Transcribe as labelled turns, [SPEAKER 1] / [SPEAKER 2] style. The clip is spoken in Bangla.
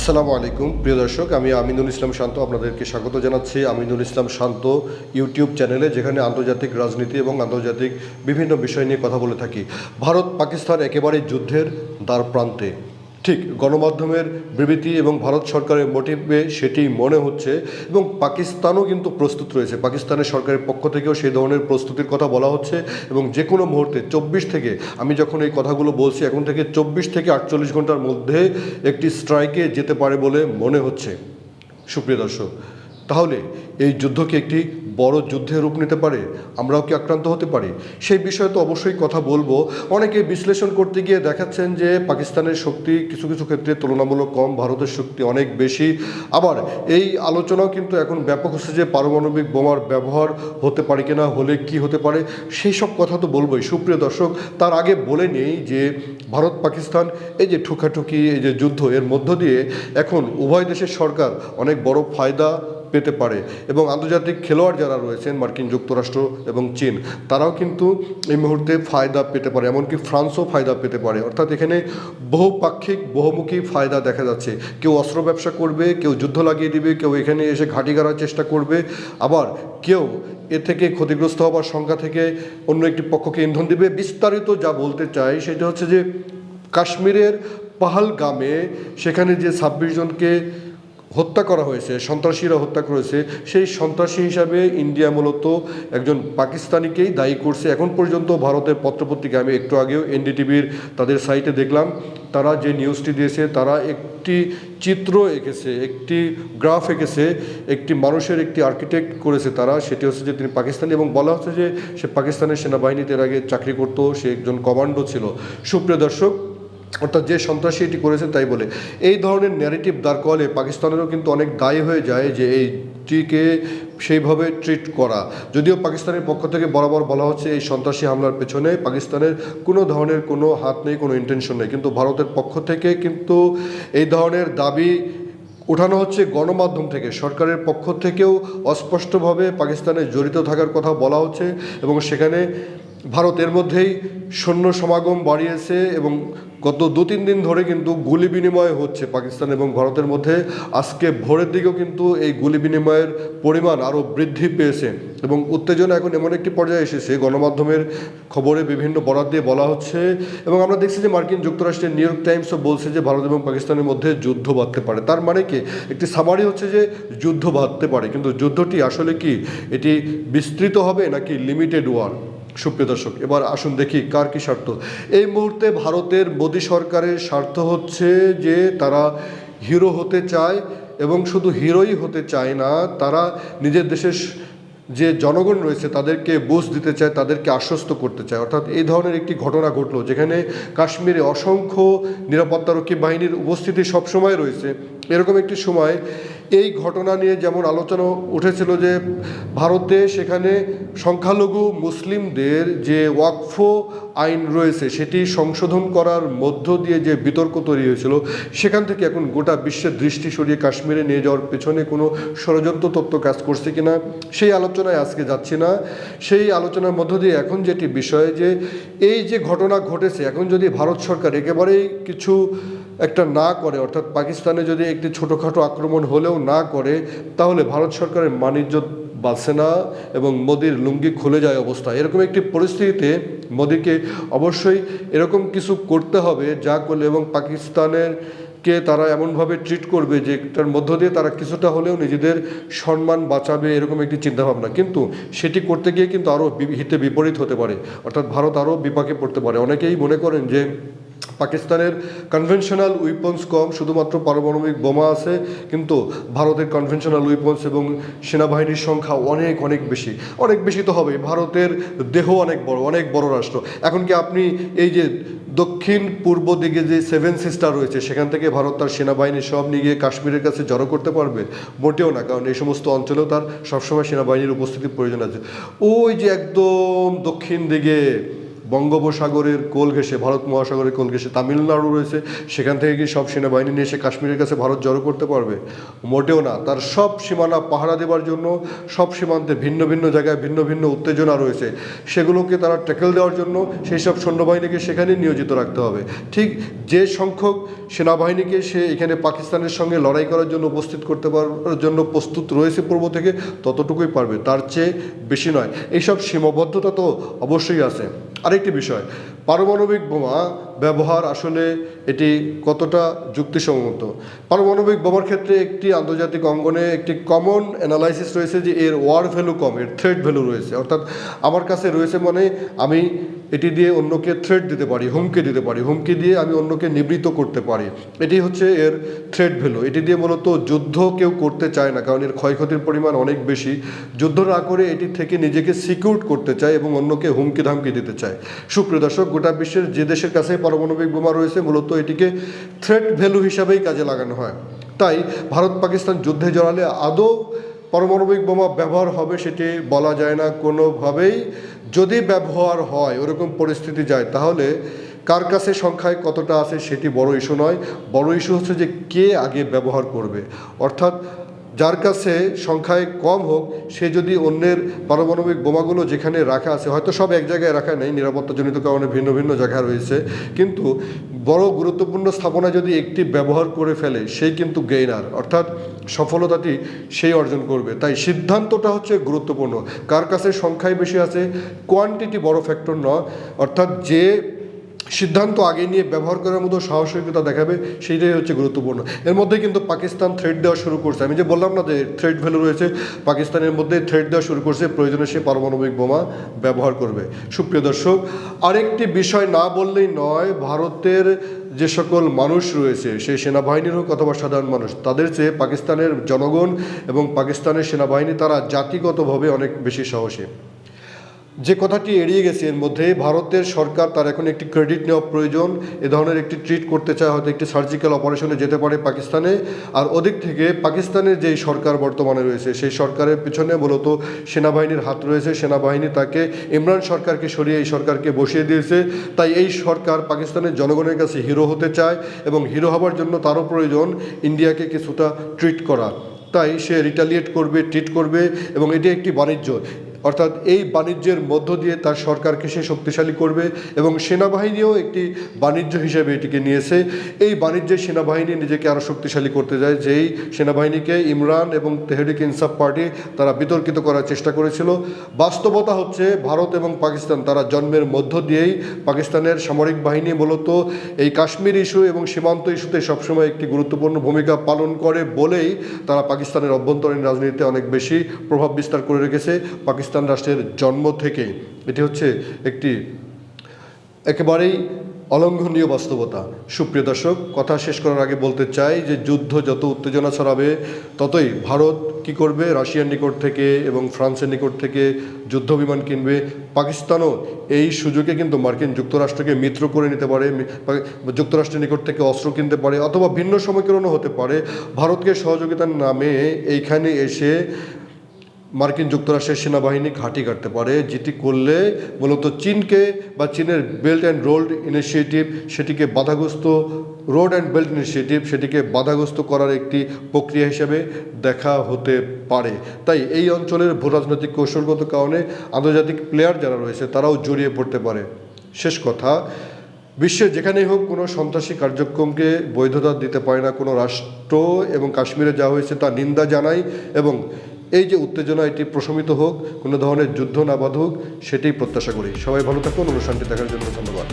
[SPEAKER 1] আসসালামু আলাইকুম, প্রিয় দর্শক, আমি আমিনুল ইসলাম শান্ত আপনাদেরকে স্বাগত জানাচ্ছি। আমিনুল ইসলাম শান্ত ইউটিউব চ্যানেলে, যেখানে আন্তর্জাতিক রাজনীতি এবং আন্তর্জাতিক বিভিন্ন বিষয় নিয়ে কথা বলে থাকি। ভারত পাকিস্তান একেবারে যুদ্ধের দ্বার প্রান্তে ঠিক গণমাধ্যমের বিবৃতি এবং ভারত সরকারের মোটিভে সেটি মনে হচ্ছে এবং পাকিস্তানও কিন্তু প্রস্তুত রয়েছে। পাকিস্তানের সরকারের পক্ষ থেকেও সেই ধরনের প্রস্তুতির কথা বলা হচ্ছে এবং যে কোনো মুহূর্তে চব্বিশ থেকে আমি যখন এই কথাগুলো বলছি, এখন থেকে চব্বিশ থেকে আটচল্লিশ ঘণ্টার মধ্যে একটি স্ট্রাইকে যেতে পারে বলে মনে হচ্ছে। সুপ্রিয় দর্শক, তাহলে এই যুদ্ধকে একটি বড় যুদ্ধে রূপ নিতে পারে, আমরাও কি আক্রান্ত হতে পারি? সেই বিষয়ে তো অবশ্যই কথা বলব। অনেকে বিশ্লেষণ করতে গিয়ে দেখাচ্ছেন যে পাকিস্তানের শক্তি কিছু কিছু ক্ষেত্রে তুলনামূলক কম, ভারতের শক্তি অনেক বেশি। আবার এই আলোচনাও কিন্তু এখন ব্যাপক হচ্ছে যে পারমাণবিক বোমার ব্যবহার হতে পারে কিনা, হলে কি হতে পারে, সেই সব কথা তো বলবোই। সুপ্রিয় দর্শক, তার আগে বলে নেই যে ভারত, পাকিস্তান এই যে ঠুকাঠুকি, এই যে যুদ্ধ, এর মধ্য দিয়ে এখন উভয় দেশের সরকার অনেক বড় ফায়দা পেতে পারে। এবং আন্তর্জাতিক খেলোয়াড় যারা রয়েছেন, মার্কিন যুক্তরাষ্ট্র এবং চীন, তারাও কিন্তু এই মুহূর্তে ফায়দা পেতে পারে, এমনকি ফ্রান্সও ফায়দা পেতে পারে। অর্থাৎ এখানে বহুপাক্ষিক, বহুমুখী ফায়দা দেখা যাচ্ছে। কেউ অস্ত্র ব্যবসা করবে, কেউ যুদ্ধ লাগিয়ে দিবে, কেউ এখানে এসে ঘাঁটি গাড়ার চেষ্টা করবে। আবার কেউ এ থেকে ক্ষতিগ্রস্ত হবার সংখ্যা থেকে অন্য একটি পক্ষকে ইন্ধন দিবে। বিস্তারিত যা বলতে চাই সেটা হচ্ছে যে কাশ্মীরের পাহালগামে সেখানে যে ছাব্বিশ জনকে হত্যা করা হয়েছে, সন্ত্রাসীরা হত্যা করেছে, সেই সন্ত্রাসী হিসাবে ইন্ডিয়া মূলত একজন পাকিস্তানিকেই দায়ী করছে। এখন পর্যন্ত ভারতের পত্রপত্রিকা, আমি একটু আগেও এনডিটিভির তাদের সাইটে দেখলাম, তারা যে নিউজটি দিয়েছে, তারা একটি চিত্র এঁকেছে, একটি গ্রাফ এঁকেছে, একটি মানুষের একটি আর্কিটেক্ট করেছে তারা, সেটি হচ্ছে যে তিনি পাকিস্তানি এবং বলা হচ্ছে যে সে পাকিস্তানের সেনাবাহিনীতে এর আগে চাকরি করতো, সে একজন কমান্ডো ছিল। সুপ্রিয় দর্শক অর্থাৎ যে সন্ত্রাসী এটি করেছে তাই বলে। এই ধরনের ন্যারেটিভ দাঁড় করালে পাকিস্তানেরও কিন্তু অনেক দায়ী হয়ে যায় যে এইটিকে সেইভাবে ট্রিট করা। যদিও পাকিস্তানের পক্ষ থেকে বরাবর বলা হচ্ছে এই সন্ত্রাসী হামলার পেছনে পাকিস্তানের কোনো ধরনের কোনো হাত নেই, কোনো ইন্টেনশন নেই। কিন্তু ভারতের পক্ষ থেকে কিন্তু এই ধরনের দাবি ওঠানো হচ্ছে গণমাধ্যম থেকে। সরকারের পক্ষ থেকেও অস্পষ্টভাবে পাকিস্তানে জড়িত থাকার কথা বলা হচ্ছে এবং সেখানে ভারতের মধ্যেই সৈন্য সমাগম বাড়িয়েছে এবং গত দু তিন দিন ধরে কিন্তু গুলি বিনিময় হচ্ছে পাকিস্তান এবং ভারতের মধ্যে। আজকে ভোরের দিকেও কিন্তু এই গুলি বিনিময়ের পরিমাণ আরও বৃদ্ধি পেয়েছে এবং উত্তেজনা এখন এমন একটি পর্যায়ে এসেছে। গণমাধ্যমের খবরে বিভিন্ন বরাদ দিয়ে বলা হচ্ছে এবং আমরা দেখছি যে মার্কিন যুক্তরাষ্ট্রের নিউ ইয়র্ক টাইমসও বলছে যে ভারত এবং পাকিস্তানের মধ্যে যুদ্ধ বাঁধতে পারে। তার মানে কি? একটি সামারি হচ্ছে যে যুদ্ধ বাঁধতে পারে। কিন্তু যুদ্ধটি আসলে কি? এটি বিস্তৃত হবে নাকি লিমিটেড ওয়ার সুপ্রিয় দর্শক, এবার আসুন দেখি কার কি স্বার্থ। এই মুহূর্তে ভারতের মোদী সরকারের স্বার্থ হচ্ছে যে তারা হিরো হতে চায় এবং শুধু হিরোই হতে চায় না, তারা নিজের দেশের যে জনগণ রয়েছে তাদেরকে বুঝ দিতে চায়, তাদেরকে আশ্বস্ত করতে চায়। অর্থাৎ এই ধরনের একটি ঘটনা ঘটলো, যেখানে কাশ্মীরে অসংখ্য নিরাপত্তারক্ষী বাহিনীর উপস্থিতি সবসময় রয়েছে। এরকম একটি সময় এই ঘটনা নিয়ে যেমন আলোচনা উঠেছিল যে ভারতে সেখানে সংখ্যালঘু মুসলিমদের যে ওয়াকফ আইন রয়েছে, সেটি সংশোধন করার মধ্য দিয়ে যে বিতর্ক তৈরি হয়েছিল, সেখান থেকে এখন গোটা বিশ্বের দৃষ্টি সরিয়ে কাশ্মীরে নিয়ে যাওয়ার পেছনে কোনো ষড়যন্ত্র তত্ত্ব কাজ করছে কিনা সেই আলোচনায় আজকে যাচ্ছি না। সেই আলোচনার মধ্য দিয়ে এখন যেটি বিষয় যে এই যে ঘটনা ঘটেছে, এখন যদি ভারত সরকার একেবারেই কিছু একটা না করে, অর্থাৎ পাকিস্তানে যদি একটি ছোটোখাটো আক্রমণ হলেও না করে, তাহলে ভারত সরকারের বাণিজ্য বাঁচে না এবং মোদির লুঙ্গি খুলে যায় অবস্থা। এরকম একটি পরিস্থিতিতে মোদিকে অবশ্যই এরকম কিছু করতে হবে যা করলে এবং পাকিস্তানের কে তারা এমনভাবে ট্রিট করবে যে তার মধ্য দিয়ে তারা কিছুটা হলেও নিজেদের সম্মান বাঁচাবে, এরকম একটি চিন্তাভাবনা। কিন্তু সেটি করতে গিয়ে কিন্তু আরও হিতে বিপরীত হতে পারে। অর্থাৎ ভারত আরও বিপাকে পড়তে পারে। অনেকেই মনে করেন যে পাকিস্তানের কনভেনশনাল উইপন্স কম, শুধুমাত্র পারমাণবিক বোমা আছে, কিন্তু ভারতের কনভেনশনাল উইপন্স এবং সেনাবাহিনীর সংখ্যা অনেক অনেক বেশি। অনেক বেশি তো হবে ভারতের দেহ অনেক বড় অনেক বড় রাষ্ট্র। এখন কি আপনি এই যে দক্ষিণ পূর্ব দিকে যে সেভেন সিস্টার রয়েছে, সেখান থেকে ভারত তার সেনাবাহিনী সব নিয়ে গিয়ে কাশ্মীরের কাছে জড়ো করতে পারবে? মোটেও না, কারণ এই সমস্ত অঞ্চলেও তার সবসময় সেনাবাহিনীর উপস্থিতির প্রয়োজন আছে। ওই যে একদম দক্ষিণ দিকে বঙ্গোপসাগরের কোল ঘেঁষে, ভারত মহাসাগরের কোল ঘেঁষে তামিলনাড়ু রয়েছে, সেখান থেকে কি সব সেনাবাহিনী নিয়ে এসে কাশ্মীরের কাছে ভারত জড়ো করতে পারবে। মোটেও না, তার সব সীমানা পাহারা দেওয়ার জন্য সব সীমান্তে ভিন্ন ভিন্ন জায়গায় ভিন্ন ভিন্ন উত্তেজনা রয়েছে। সেগুলোকে তারা ট্যাকেল দেওয়ার জন্য সেই সব সৈন্যবাহিনীকে সেখানে নিয়োজিত রাখতে হবে। ঠিক যে সংখ্যক সেনাবাহিনীকে সে এখানে পাকিস্তানের সঙ্গে লড়াই করার জন্য উপস্থিত করতে পারার জন্য প্রস্তুত রয়েছে পূর্ব থেকে, ততটুকুই পারবে, তার চেয়ে বেশি নয়। এইসব সীমাবদ্ধতা তো অবশ্যই আছে। আরেকটি বিষয় পারমাণবিক বোমা ব্যবহার আসলে এটি কতটা যুক্তিসঙ্গত? পারমাণবিক বোমার ক্ষেত্রে একটি আন্তর্জাতিক অঙ্গনে একটি কমন অ্যানালাইসিস রয়েছে যে এর ওয়ার ভ্যালু কম, এর থ্রেড ভ্যালু রয়েছে। অর্থাৎ আমার কাছে রয়েছে মানে আমি এটি দিয়ে অন্যকে থ্রেড দিতে পারি, হুমকি দিতে পারি। হুমকি দিয়ে আমি অন্যকে নিবৃত করতে পারি। এটি হচ্ছে এর থ্রেড ভ্যালু এটি দিয়ে মূলত যুদ্ধ কেউ করতে চায় না, কারণ এর ক্ষয়ক্ষতির পরিমাণ অনেক বেশি। যুদ্ধ না করে এটি থেকে নিজেকে সিকিউর করতে চায় এবং অন্যকে হুমকি ধামকি দিতে চায়। সুপ্রিয় দর্শক গোটা বিশ্বের যে দেশের কাছে পারমাণবিক বোমা রয়েছে, মূলত এটিকে থ্রেড ভ্যালু হিসাবেই কাজে লাগানো হয়। তাই ভারত পাকিস্তান যুদ্ধে জড়ালে আদৌ পারমাণবিক বোমা ব্যবহার হবে সেটি বলা যায় না কোনোভাবেই। যদি ব্যবহার হয়, ওরকম পরিস্থিতি যায়, তাহলে কার কাছে সংখ্যায় কতটা আছে সেটি বড় ইস্যু নয়। বড় ইস্যু হচ্ছে যে কে আগে ব্যবহার করবে। অর্থাৎ যার কাছে সংখ্যায় কম হোক, সে যদি অন্যের পারমাণবিক বোমাগুলো যেখানে রাখা আছে, হয়তো সব এক জায়গায় রাখা নেই, নিরাপত্তাজনিত কারণে ভিন্ন ভিন্ন জায়গায় রয়েছে, কিন্তু বড় গুরুত্বপূর্ণ স্থাপনা যদি একটি ব্যবহার করে ফেলে সেই কিন্তু গেইনার। অর্থাৎ সফলতাটি সেই অর্জন করবে। তাই সিদ্ধান্তটা হচ্ছে গুরুত্বপূর্ণ। কার কাছে সংখ্যায় বেশি আছে? কোয়ান্টিটি বড় ফ্যাক্টর নয়। অর্থাৎ যে সিদ্ধান্ত আগে নিয়ে ব্যবহার করার মতো সাহসিকতা দেখাবে, সেইটাই হচ্ছে গুরুত্বপূর্ণ। এর মধ্যে কিন্তু পাকিস্তান থ্রেড দেওয়া শুরু করছে। আমি যে বললাম না যে থ্রেড ভ্যালু রয়েছে, পাকিস্তানের মধ্যে থ্রেড দেওয়া শুরু করছে, প্রয়োজনে সে পারমাণবিক বোমা ব্যবহার করবে। সুপ্রিয় দর্শক, আরেকটি বিষয় না বললেই নয়, ভারতের যে সকল মানুষ রয়েছে সেই সেনাবাহিনীর হোক অথবা সাধারণ মানুষ, তাদের চেয়ে পাকিস্তানের জনগণ এবং পাকিস্তানের সেনাবাহিনী তারা জাতিগতভাবে অনেক বেশি সাহসী। যে কথাটি এড়িয়ে গেছে, এর মধ্যে ভারতের সরকার তার এখন একটি ক্রেডিট নেওয়া প্রয়োজন, এ ধরনের একটি ট্রিট করতে চায়, হয়তো একটি সার্জিক্যাল অপারেশনে যেতে পারে পাকিস্তানে। আর ওদিক থেকে পাকিস্তানের যেই সরকার বর্তমানে রয়েছে, সেই সরকারের পিছনে মূলত সেনাবাহিনীর হাত রয়েছে। সেনাবাহিনী তাকে ইমরান সরকারকে সরিয়ে এই সরকারকে বসিয়ে দিয়েছে। তাই এই সরকার পাকিস্তানের জনগণের কাছে হিরো হতে চায় এবং হিরো হবার জন্য তারও প্রয়োজন ইন্ডিয়াকে কিছুটা ট্রিট করা তাই সে রিটালিয়েট করবে ট্রিট করবে এবং এটি একটি বাণিজ্য। অর্থাৎ এই বাণিজ্যের মধ্য দিয়ে তার সরকারকে সে শক্তিশালী করবে এবং সেনাবাহিনীও একটি বাণিজ্য হিসেবে এটিকে নিয়েছে। এই বাণিজ্যে সেনাবাহিনী নিজেকে আরও শক্তিশালী করতে যায়, যেই সেনাবাহিনীকে ইমরান এবং তেহরিক ইনসাফ পার্টি তারা বিতর্কিত করার চেষ্টা করেছিল। বাস্তবতা হচ্ছে ভারত এবং পাকিস্তান তারা জন্মের মধ্য দিয়েই পাকিস্তানের সামরিক বাহিনী মূলত এই কাশ্মীর ইস্যু এবং সীমান্ত ইস্যুতে সবসময় একটি গুরুত্বপূর্ণ ভূমিকা পালন করে বলেই তারা পাকিস্তানের অভ্যন্তরীণ রাজনীতিতে অনেক বেশি প্রভাব বিস্তার করে রেখেছে। পাকিস্তান রাষ্ট্রের জন্ম থেকে এটি হচ্ছে একটি একেবারেই অলঙ্ঘনীয় বাস্তবতা। সুপ্রিয় দর্শক, কথা শেষ করার আগে বলতে চাই যে যুদ্ধ যত উত্তেজনা ছড়াবে, ততই ভারত কি করবে? রাশিয়ার নিকট থেকে এবং ফ্রান্সের নিকট থেকে যুদ্ধ বিমান কিনবে। পাকিস্তানও এই সুযোগে কিন্তু মার্কিন যুক্তরাষ্ট্রকে মিত্র করে নিতে পারে যুক্তরাষ্ট্রের নিকট থেকে অস্ত্র কিনতে পারে অথবা ভিন্ন সমীকরণও হতে পারে। ভারতকে সহযোগিতার নামে এইখানে এসে মার্কিন যুক্তরাষ্ট্রের সেনাবাহিনী ঘাঁটি কাটতে পারে, যেটি করলে মূলত চীনকে বা চীনের বেল্ট অ্যান্ড রোল্ড ইনিশিয়েটিভ সেটিকে বাধাগ্রস্ত রোড অ্যান্ড বেল্ট ইনিশিয়েটিভ সেটিকে বাধাগ্রস্ত করার একটি প্রক্রিয়া হিসেবে দেখা হতে পারে। তাই এই অঞ্চলের ভূ রাজনৈতিক কৌশলগত কারণে আন্তর্জাতিক প্লেয়ার যারা রয়েছে, তারাও জড়িয়ে পড়তে পারে। শেষ কথা বিশ্বের যেখানেই হোক কোনো সন্ত্রাসী কার্যক্রমকে বৈধতা দিতে পারে না কোনো রাষ্ট্র এবং কাশ্মীরে যা হয়েছে তা নিন্দা জানাই এবং এই যে উত্তেজনা, এটি প্রশমিত হোক, কোনো ধরনের যুদ্ধ না বাঁধুক, সেটাই প্রত্যাশা করি। সবাই ভালো থাকুন, অনুষ্ঠানটি দেখার জন্য ধন্যবাদ।